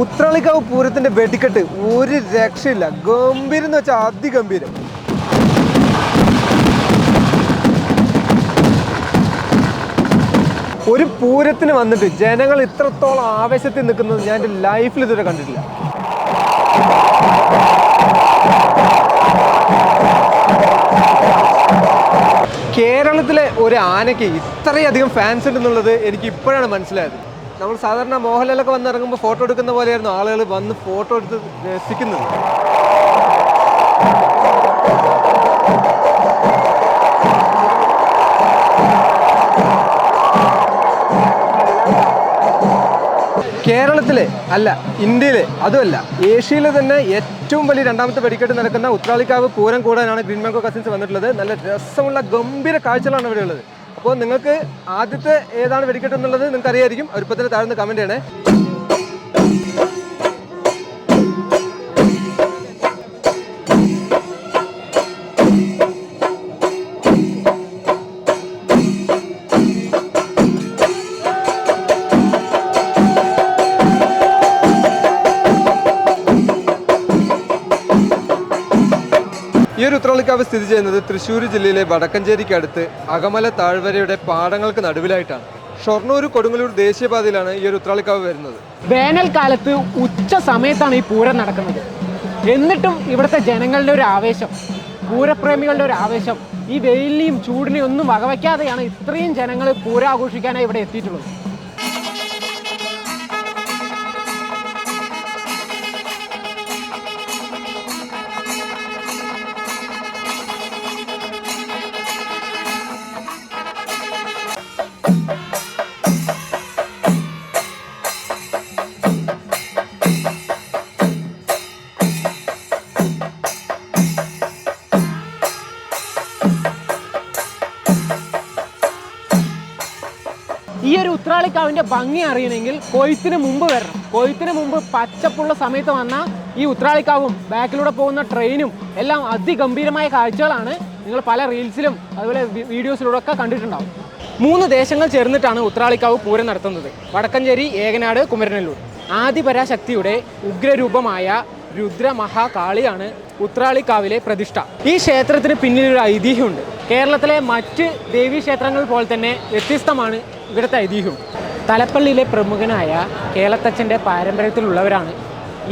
ഉത്രാളിക്കാവ് പൂരത്തിന്റെ വെടിക്കെട്ട് ഒരു രക്ഷയില്ല. ഗംഭീരം എന്ന് വെച്ചാൽ അതിഗംഭീരം. ഒരു പൂരത്തിന് വന്നിട്ട് ജനങ്ങൾ ഇത്രത്തോളം ആവേശത്തിൽ നിൽക്കുന്നത് ഞാൻ എന്റെ ലൈഫിൽ ഇതുവരെ കണ്ടിട്ടില്ല. കേരളത്തിലെ ഒരു ആനയ്ക്ക് ഇത്രയധികം ഫാൻസ് ഉണ്ടെന്നുള്ളത് എനിക്ക് ഇപ്പോഴാണ് മനസ്സിലായത്. നമ്മൾ സാധാരണ മോഹൻലാലൊക്കെ വന്ന് ഇറങ്ങുമ്പോൾ ഫോട്ടോ എടുക്കുന്ന പോലെയായിരുന്നു ആളുകൾ വന്ന് ഫോട്ടോ എടുത്ത് രസിക്കുന്നത്. കേരളത്തിലെ അല്ല ഇന്ത്യയിലെ അതുമല്ല ഏഷ്യയിലെ തന്നെ ഏറ്റവും വലിയ രണ്ടാമത്തെ വെടിക്കെട്ട് നടക്കുന്ന ഉത്രാളിക്കാവ് പൂരം കൂടാനാണ് ഗ്രീൻ മാങ്കോ കസിൻസ് വന്നിട്ടുള്ളത്. നല്ല രസമുള്ള ഗംഭീര കാഴ്ചകളാണ് ഇവിടെ ഉള്ളത് അപ്പോൾ നിങ്ങൾക്ക് ആദ്യത്തെ ഏതാണ് വെടിക്കെട്ട് എന്നുള്ളത് നിങ്ങൾക്ക് അറിയായിരിക്കും അവരിപ്പോൾ തന്നെ താഴ്ന്ന് കമന്റ് ചെയ്യണേ. ഒരു സ്ഥിതി ചെയ്യുന്നത് തൃശ്ശൂർ ജില്ലയിലെ വടക്കഞ്ചേരിക്കടുത്ത് അകമല താഴ്വരയുടെ പാടങ്ങൾക്ക് നടുവിലായിട്ടാണ്. ഷൊർണൂർ കൊടുങ്ങല്ലൂർ ദേശീയപാതയിലാണ് ഈ ഒരു ഉത്രാളിക്കാവ് വരുന്നത്. വേനൽക്കാലത്ത് ഉച്ച സമയത്താണ് ഈ പൂരം നടക്കുന്നത്. എന്നിട്ടും ഇവിടുത്തെ ജനങ്ങളുടെ ഒരു ആവേശം പൂരപ്രേമികളുടെ ഒരു ആവേശം. ഈ വെയിലിനെയും ചൂടിനെയും ഒന്നും വകവയ്ക്കാതെയാണ് ഇത്രയും ജനങ്ങൾ പൂരാഘോഷിക്കാനായി ഇവിടെ എത്തിയിട്ടുള്ളത്. ഉത്രാളിക്കാവിന്റെ ഭംഗി അറിയണമെങ്കിൽ കൊയ്ത്തിന് മുമ്പ് വരണം. കൊയ്ത്തിന് മുമ്പ് പച്ചപ്പുള്ള സമയത്ത് വന്ന ഈ ഉത്രാളിക്കാവും ബാക്കിലൂടെ പോകുന്ന ട്രെയിനും എല്ലാം അതിഗംഭീരമായ കാഴ്ചകളാണ് നിങ്ങൾ പല റീൽസിലും അതുപോലെ വീഡിയോസിലൂടെ ഒക്കെ കണ്ടിട്ടുണ്ടാവും. മൂന്ന് ദേശങ്ങൾ ചേർന്നിട്ടാണ് ഉത്രാളിക്കാവ് പൂരം നടത്തുന്നത്. വടക്കഞ്ചേരി ഏകനാട് കുമരനല്ലൂർ. ആദിപരാശക്തിയുടെ ഉഗ്രരൂപമായ രുദ്രമഹാകാളിയാണ് ഉത്രാളിക്കാവിലെ പ്രതിഷ്ഠ. ഈ ക്ഷേത്രത്തിന് പിന്നിലൊരു ഐതിഹ്യമുണ്ട്. കേരളത്തിലെ മറ്റ് ദേവീക്ഷേത്രങ്ങൾ പോലെ തന്നെ വ്യത്യസ്തമാണ് ഇവിടുത്തെ ഐതിഹ്യം. തലപ്പള്ളിയിലെ പ്രമുഖനായ കേളത്തച്ഛന്റെ പാരമ്പര്യത്തിലുള്ളവരാണ്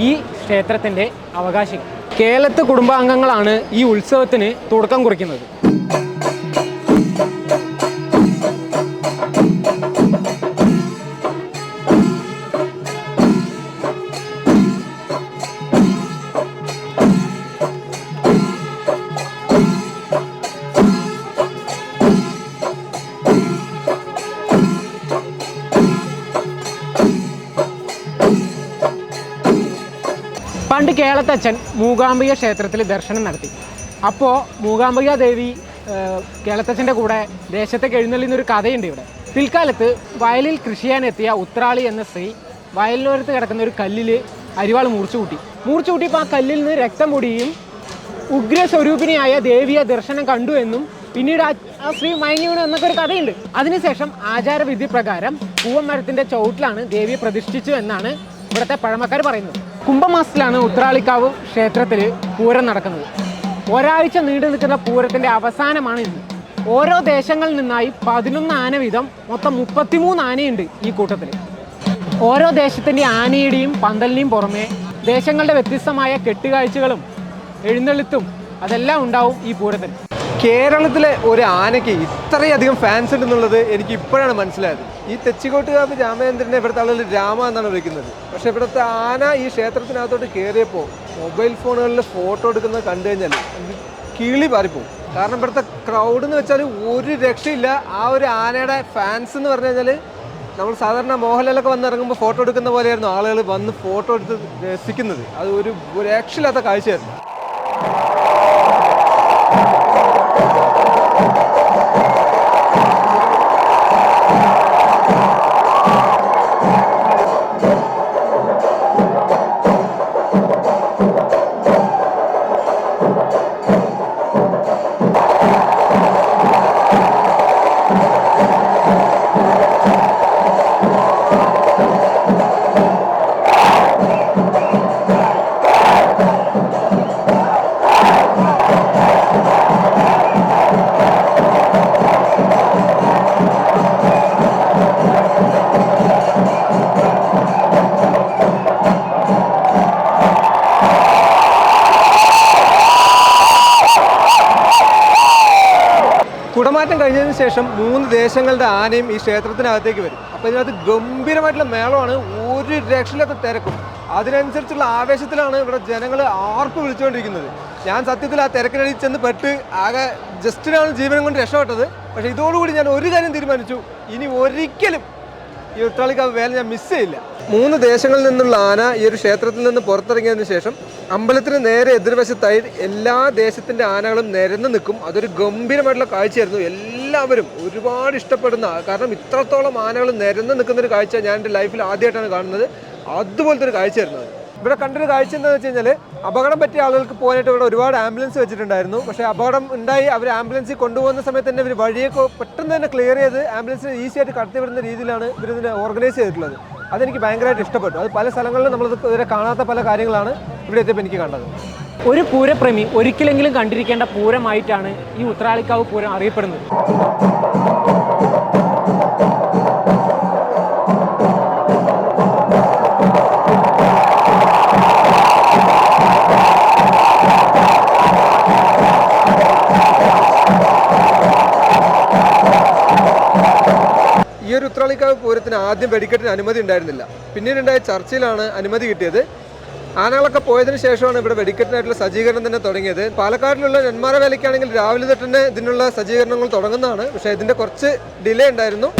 ഈ ക്ഷേത്രത്തിന്റെ അവകാശികൾ. കേളത്ത് കുടുംബാംഗങ്ങളാണ് ഈ ഉത്സവത്തിന് തുടക്കം കുറിക്കുന്നത്. പണ്ട് കേളത്തച്ഛൻ മൂകാംബിക ക്ഷേത്രത്തിൽ ദർശനം നടത്തി. അപ്പോൾ മൂകാംബിക ദേവി കേളത്തച്ഛന്റെ കൂടെ ദേശത്തേക്ക് ഒരു കഥയുണ്ട് ഇവിടെ. പിൽക്കാലത്ത് വയലിൽ കൃഷി ചെയ്യാനെത്തിയ ഉത്രാളി എന്ന സ്ത്രീ വയലിനോരത്ത് കിടക്കുന്ന ഒരു കല്ലിൽ അരിവാൾ മുറിച്ചു കൂട്ടി. മുറിച്ചു കൂട്ടിയപ്പോൾ ആ കല്ലിൽ നിന്ന് രക്തം പൊടിയും ഉഗ്രസ്വരൂപിണിയായ ദേവിയെ ദർശനം കണ്ടു എന്നും പിന്നീട് ആ സ്ത്രീ മയങ്ങി വീണു എന്നൊക്കെ ഒരു കഥയുണ്ട്. അതിനുശേഷം ആചാരവിധി പ്രകാരം പൂവമരത്തിന്റെ ചൗട്ടിലാണ് ദേവിയെ പ്രതിഷ്ഠിച്ചു എന്നാണ് ഇവിടുത്തെ പഴമക്കാർ പറയുന്നത്. കുംഭമാസത്തിലാണ് ഉത്രാളിക്കാവ് ക്ഷേത്രത്തിൽ പൂരം നടക്കുന്നത്. ഒരാഴ്ച നീണ്ടു നിൽക്കുന്ന പൂരത്തിന്റെ അവസാനമാണ് ഇന്ന് ഓരോ ദേശങ്ങളിൽ നിന്നായി പതിനൊന്ന് ആന വീതം മൊത്തം മുപ്പത്തിമൂന്ന് ആനയുണ്ട് ഈ കൂട്ടത്തിൽ ഓരോ ദേശത്തിന്റെ ആനയുടെയും പന്തലിനെയും പുറമെ ദേശങ്ങളുടെ വ്യത്യസ്തമായ കെട്ടുകാഴ്ചകളും എഴുന്നള്ളിത്തും അതെല്ലാം ഉണ്ടാവും ഈ പൂരത്തിന്. കേരളത്തിലെ ഒരു ആനയ്ക്ക് ഇത്രയധികം ഫാൻസ് ഉണ്ടെന്നുള്ളത് എനിക്ക് ഇപ്പോഴാണ് മനസ്സിലായത്. ഈ തെച്ചിക്കോട്ടുകാവ് രാമചന്ദ്രനെ ഇവിടുത്തെ ആളുകൾ രാമ എന്നാണ് വിളിക്കുന്നത്. പക്ഷെ ഇവിടുത്തെ ആന ഈ ക്ഷേത്രത്തിനകത്തോട്ട് കയറിയപ്പോൾ മൊബൈൽ ഫോണുകളിൽ ഫോട്ടോ എടുക്കുന്നത് കണ്ടു കഴിഞ്ഞാൽ കിളി പാറിപ്പോവും കാരണം ഇവിടുത്തെ ക്രൗഡ് എന്ന് വെച്ചാൽ ഒരു രക്ഷയില്ല. ആ ഒരു ആനയുടെ ഫാൻസ് എന്ന് പറഞ്ഞു കഴിഞ്ഞാൽ നമ്മൾ സാധാരണ മോഹൻലാലൊക്കെ വന്ന് ഇറങ്ങുമ്പോൾ ഫോട്ടോ എടുക്കുന്ന പോലെയായിരുന്നു ആളുകൾ വന്ന് ഫോട്ടോ എടുത്ത് രസിക്കുന്നത്. അത് ഒരു രക്ഷയില്ലാത്ത കാഴ്ചയായിരുന്നു. കൊടിമാറ്റം കഴിഞ്ഞതിന് ശേഷം മൂന്ന് ദേശങ്ങളുടെ ആനയും ഈ ക്ഷേത്രത്തിനകത്തേക്ക് വരും. അപ്പോൾ ഇതിനകത്ത് ഗംഭീരമായിട്ടുള്ള മേളമാണ്. ഒരു രക്ഷയില്ലാത്ത തിരക്കും. അതിനനുസരിച്ചുള്ള ആവേശത്തിലാണ് ഇവിടെ ജനങ്ങൾ ആർപ്പ് വിളിച്ചുകൊണ്ടിരിക്കുന്നത്. ഞാൻ സത്യത്തിൽ ആ തിരക്കിനടിയിൽ ചെന്ന് പെട്ട് ആകെ ജസ്റ്റിനാണ് ജീവനം കൊണ്ട് രക്ഷപ്പെട്ടത്. പക്ഷേ ഇതോടുകൂടി ഞാൻ ഒരു കാര്യം തീരുമാനിച്ചു. ഇനി ഒരിക്കലും ഈ ഉത്രാളിക്കാവ് വേല ഞാൻ മിസ് ചെയ്യില്ല. മൂന്ന് ദേശങ്ങളിൽ നിന്നുള്ള ആന ഈ ഒരു ക്ഷേത്രത്തിൽ നിന്ന് പുറത്തിറങ്ങിയതിന് ശേഷം അമ്പലത്തിന് നേരെ എതിർവശത്തായി എല്ലാ ദേശത്തിന്റെ ആനകളും നിരന്ന് നിൽക്കും. അതൊരു ഗംഭീരമായിട്ടുള്ള കാഴ്ചയായിരുന്നു. എല്ലാവരും ഒരുപാട് ഇഷ്ടപ്പെടുന്ന കാരണം ഇത്രത്തോളം ആനകൾ നിരന്ന് നിൽക്കുന്നൊരു കാഴ്ച ഞാൻ എന്റെ ലൈഫിൽ ആദ്യമായിട്ടാണ് കാണുന്നത്. അതുപോലത്തെ ഒരു കാഴ്ചയായിരുന്നു അത്. ഇവിടെ കണ്ടൊരു കാഴ്ച എന്താണെന്ന് വെച്ച് കഴിഞ്ഞാൽ അപകടം പറ്റിയ ആളുകൾക്ക് പോകാനായിട്ട് ഇവിടെ ഒരുപാട് ആംബുലൻസ് വെച്ചിട്ടുണ്ടായിരുന്നു. പക്ഷേ അപകടം ഉണ്ടായി അവർ ആംബുലൻസിൽ കൊണ്ടുപോകുന്ന സമയത്ത് തന്നെ ഇവർ വഴിയൊക്കെ പെട്ടെന്ന് തന്നെ ക്ലിയർ ചെയ്ത് ആംബുലൻസിന് ഈസി ആയിട്ട് കടത്തിവിടുന്ന രീതിയിലാണ് ഇവരിതിനെ ഓർഗനൈസ് ചെയ്തിട്ടുള്ളത്. അതെനിക്ക് ഭയങ്കരമായിട്ട് ഇഷ്ടപ്പെട്ടു. അത് പല സ്ഥലങ്ങളിലും നമ്മൾ ഇതുവരെ കാണാത്ത പല കാര്യങ്ങളാണ് ഇവിടെ എത്തിയപ്പോൾ എനിക്ക് കണ്ടത്. ഒരു പൂരപ്രേമി ഒരിക്കലെങ്കിലും കണ്ടിരിക്കേണ്ട പൂരമായിട്ടാണ് ഈ ഉത്രാളിക്കാവ് പൂരം അറിയപ്പെടുന്നത്. ഈ ഒരു ഉത്രാളിക്കാവ് പൂരത്തിന് ആദ്യം വെടിക്കെട്ടിന് അനുമതി ഉണ്ടായിരുന്നില്ല. പിന്നീടുണ്ടായ ചർച്ചയിലാണ് അനുമതി കിട്ടിയത്. ആനകളൊക്കെ പോയതിനു ശേഷമാണ് ഇവിടെ വെടിക്കെട്ടിനായിട്ടുള്ള സജ്ജീകരണം തന്നെ തുടങ്ങിയത്. പാലക്കാടിലുള്ള നെന്മാറ വേലയ്ക്കാണെങ്കിൽ രാവിലെ തന്നെ ഇതിനുള്ള സജ്ജീകരണങ്ങൾ തുടങ്ങുന്നതാണ്. പക്ഷേ ഇതിന്റെ കുറച്ച് ഡിലേ ഉണ്ടായിരുന്നു.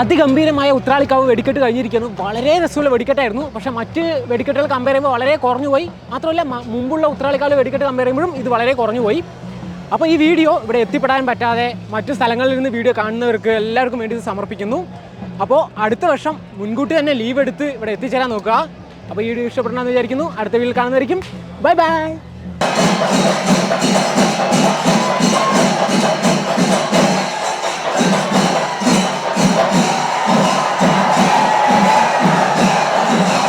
അതിഗംഭീരമായ ഉത്രാളിക്കാവ് വെടിക്കെട്ട് കഴിഞ്ഞിരിക്കുന്നു. വളരെ രസമുള്ള വെടിക്കെട്ടായിരുന്നു. പക്ഷേ മറ്റ് വെടിക്കെട്ടുകൾ കമ്പയർ ചെയ്യുമ്പോൾ വളരെ കുറഞ്ഞു പോയി മാത്രമല്ല മുമ്പുള്ള ഉത്രാളിക്കാവ് വെടിക്കെട്ട് കമ്പയർ ചെയ്യുമ്പോഴും ഇത് വളരെ കുറഞ്ഞു പോയി അപ്പോൾ ഈ വീഡിയോ ഇവിടെ എത്തിപ്പെടാൻ പറ്റാതെ മറ്റു സ്ഥലങ്ങളിൽ നിന്ന് വീഡിയോ കാണുന്നവർക്ക് എല്ലാവർക്കും വേണ്ടി ഇത് സമർപ്പിക്കുന്നു. അപ്പോൾ അടുത്ത വർഷം മുൻകൂട്ടി തന്നെ ലീവ് എടുത്ത് ഇവിടെ എത്തിച്ചേരാൻ നോക്കുക. അപ്പോൾ ഈ വീഡിയോ ഇഷ്ടപ്പെടണമെന്ന് വിചാരിക്കുന്നു. അടുത്ത വീഡിയോയിൽ കാണുന്നതായിരിക്കും. Bye bye